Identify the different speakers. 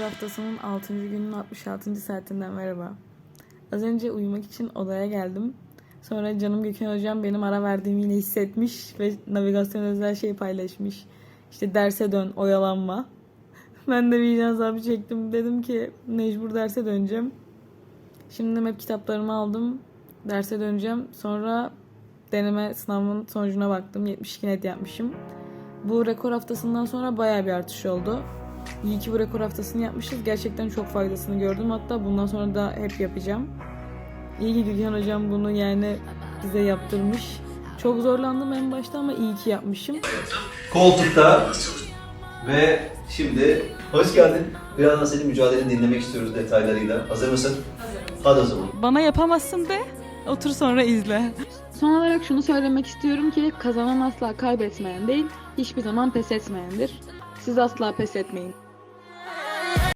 Speaker 1: haftasının 6. günün 66. saatinden merhaba. Az önce uyumak için odaya geldim. Sonra canım Gökhan hocam benim ara verdiğimi yine hissetmiş ve navigasyon özel şey paylaşmış. İşte derse dön, oyalanma. Ben de vicdan azabı çektim. Dedim ki mecbur derse döneceğim. Şimdi hep kitaplarımı aldım. Derse döneceğim. Sonra deneme sınavının sonucuna baktım. 72 net yapmışım. Bu rekor haftasından sonra bayağı bir artış oldu. İyi ki bu rekor haftasını yapmışız. Gerçekten çok faydasını gördüm. Hatta bundan sonra da hep yapacağım. İyi ki Gülhan hocam bunu yani bize yaptırmış. Çok zorlandım en başta ama iyi ki yapmışım.
Speaker 2: koltukta ve şimdi hoş geldin. Birazdan senin mücadeleni dinlemek istiyoruz detaylarıyla. Hazır mısın? Hadi o zaman.
Speaker 1: Bana yapamazsın de otur sonra izle.
Speaker 3: Son olarak şunu söylemek istiyorum ki kazanan asla kaybetmeyen değil, hiçbir zaman pes etmeyendir. Siz asla pes etmeyin.